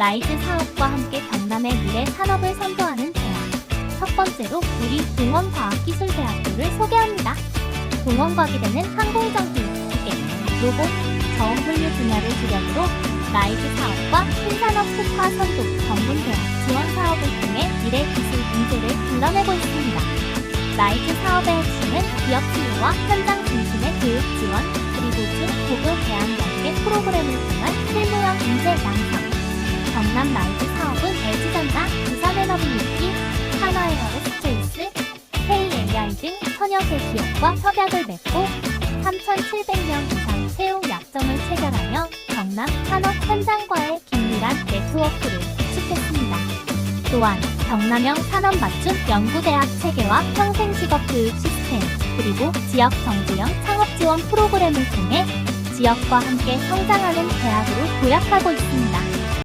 라이즈 사업과 함께 경남의 미래 산업을 선도하는 대학. 첫 번째로 우리 동원과학기술대학교를 소개합니다. 동원과기대는 항공정비, 기계, 로봇, 저온 분류 분야를 주력으로 라이즈 사업과 신산업 특화 선도, 전문대학 지원 사업을 통해 미래 기술 인재를 불러내고 있습니다. 라이즈 사업의 핵심은 기업 수요와 현장 중심의 교육 지원, 그리고 중 고급 대학 연계 프로그램을 통한 양성. 경남 라이즈 사업은 LG전자, 부산에너비유기, 하나에어로스페이스, KAI 등개 기업과 협약을 맺고 3,700명 이상 채용 약정을 체결하며 경남 산업 현장과의 긴밀한 네트워크를 구축했습니다. 또한 경남형 산업 맞춤 연구대학 체계와 평생 직업 교육 시스템, 그리고 지역 정부형 창업 지원 프로그램을 통해 지역과 함께 성장하는 대학으로 도약하고 있습니다.